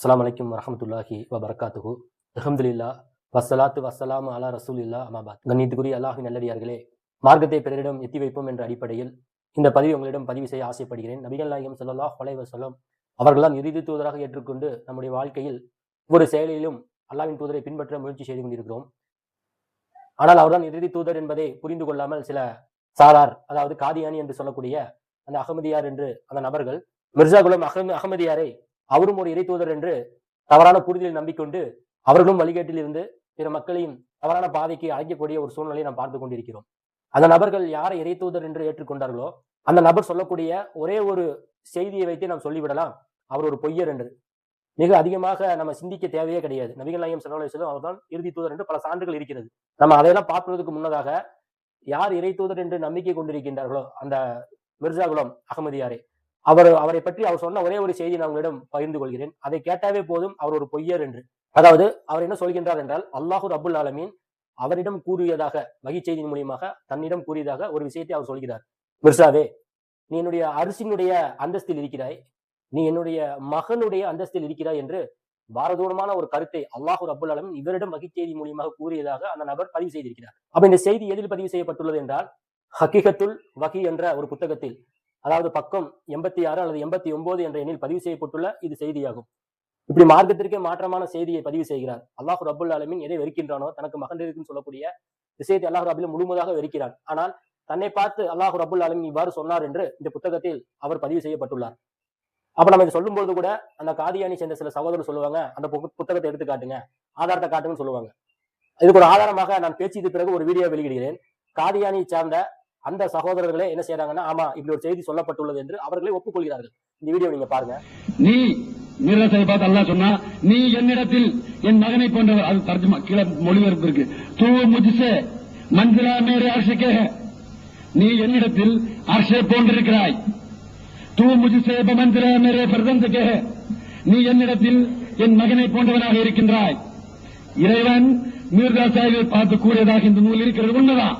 அஸ்லாம் வலைக்கம் வரமத்துல்லாஹி வபரகாத்துஹு அஹமதுல்லா வசலாத்து வசலாம் அலா ரசூல் இல்லா அமாபாத் கண்ணியத்துக்குரிய அல்லாஹி நல்லடியார்களே மார்க்கத்தை பிறரிடம் எத்தி வைப்போம் என்ற அடிப்படையில் இந்த பதிவை உங்களிடம் பதிவு செய்ய ஆசைப்படுகிறேன். நபிகள் நாயகம் ஸல்லல்லாஹு அலைஹி வஸல்லம் அவர்களால் இறுதி தூதராக ஏற்றுக்கொண்டு நம்முடைய வாழ்க்கையில் ஒவ்வொரு செயலிலும் அல்லாவின் தூதரை பின்பற்ற முயற்சி செய்து கொண்டிருக்கிறோம். ஆனால் அவர்தான் இறுதி தூதர் என்பதை புரிந்து கொள்ளாமல் சில சாரார் அதாவது காதியானி என்று சொல்லக்கூடிய அந்த அகமதியார் என்று அந்த நபர்கள் மிர்சா குலம் அகம அகமதியாரை அவரும் ஒரு இறை தூதர் என்று தவறான புரிதலில் நம்பிக்கொண்டு அவர்களும் வழிகேட்டில் இருந்து பிற மக்களையும் தவறான பாதைக்கு அழைக்கக்கூடிய ஒரு சூழ்நிலையை நாம் பார்த்து கொண்டிருக்கிறோம். அந்த நபர்கள் யாரை இறை தூதர் என்று ஏற்றுக்கொண்டார்களோ அந்த நபர் சொல்லக்கூடிய ஒரே ஒரு செய்தியை வைத்து நாம் சொல்லிவிடலாம். அவர் ஒரு பொய்யர் என்று. மிக அதிகமாக நம்ம சிந்திக்க தேவையே கிடையாது. நபிகள் நாயம் சல்லா அவர்தான் இறுதி தூதர் என்று பல சான்றுகள் இருக்கிறது. நம்ம அதையெல்லாம் பார்ப்பதற்கு முன்னதாக யார் இறை தூதர் என்று நம்பிக்கை கொண்டிருக்கின்றார்களோ அந்த மிர்சாகுலம் அகமதியாரே அவர் அவரை பற்றி அவர் சொன்ன ஒரே ஒரு செய்தி நான் உங்களிடம் பகிர்ந்து கொள்கிறேன். அதை கேட்டாவே போதும் அவர் ஒரு பொய்யர் என்று. அதாவது அவர் என்ன சொல்கின்றார் என்றால் அல்லாஹு அபுல் ஆலமீன் அவரிடம் கூறியதாக வகை செய்தியின் மூலியமாக தன்னிடம் கூறியதாக ஒரு விஷயத்தை அவர் சொல்கிறார். மிர்சாவே நீ என்னுடைய அரிசினுடைய அந்தஸ்தில் இருக்கிறாய். நீ என்னுடைய மகனுடைய அந்தஸ்தில் இருக்கிறாய் என்று பாரதூரமான ஒரு கருத்தை அல்லாஹு அபுல் ஆலமின் இவரிடம் வகை செய்தி மூலியமாக கூறியதாக அந்த நபர் பதிவு செய்திருக்கிறார். அப்ப இந்த செய்தி எதில் பதிவு செய்யப்பட்டுள்ளது என்றால் ஹக்கீகத்துல் வகி என்ற ஒரு புத்தகத்தில் அதாவது பக்கம் எண்பத்தி ஆறு அல்லது எண்பத்தி ஒன்பது என்ற எண்ணில் பதிவு செய்யப்பட்டுள்ள இது செய்தியாகும். இப்படி மார்க்கத்திற்கே மாற்றமான செய்தியை பதிவு செய்கிறார். அல்லாஹு ரபுல் ஆலமின் எதை வெறுக்கின்றானோ தனக்கு மகன் இருக்குன்னு சொல்லக்கூடிய விஷயத்தை அல்லாஹு ரபுல் முழுமுதாக வெறுக்கிறான் ஆனால் தன்னை பார்த்து அல்லாஹு ரபுல் ஆலமின் இவ்வாறு சொன்னார் என்று இந்த புத்தகத்தில் அவர் பதிவு செய்யப்பட்டுள்ளார். அப்ப நம்ம இதை சொல்லும்போது கூட அந்த காதியானி சேர்ந்த சில சகோதரர் சொல்லுவாங்க அந்த புத்தகத்தை எடுத்து காட்டுங்க ஆதாரத்தை காட்டுங்கன்னு சொல்லுவாங்க. இதுக்கு ஒரு ஆதாரமாக நான் பேசியது பிறகு ஒரு வீடியோ வெளியிடுகிறேன். காதியானி சார்ந்த அந்த சகோதரர்களே என்ன செய்யறாங்கன்னா ஆமா இப்படி ஒரு செய்தி சொல்லப்பட்டுள்ளது என்று அவர்களே ஒப்புக்கொள்கிறார்கள். இந்த வீடியோ நீங்க பாருங்க. நீ மீரசை பார்த்து அல்லாஹ் சொன்னா நீ என்னிடத்தில் என் மகனை போன்றவர் அது தர்ஜமா கீழே மொழிபெயர்ப்பு இருக்கு. தூ முஜ்சே மன்சிலா மேரே அர்ஷக்கே நீ என்னிடத்தில் அர்ஷை போன்றிருக்கிறாய். தூ முஜ்சே மன்சிலா மேரே பிரதந்தக்கே நீ என்னிடத்தில் என் மகனை போன்றவனாக இருக்கின்றாய். இறைவன் மீர்தா சாஹிபை பார்த்து கூறியதாக இந்த நூல் இருக்கிறது உண்மைதான்.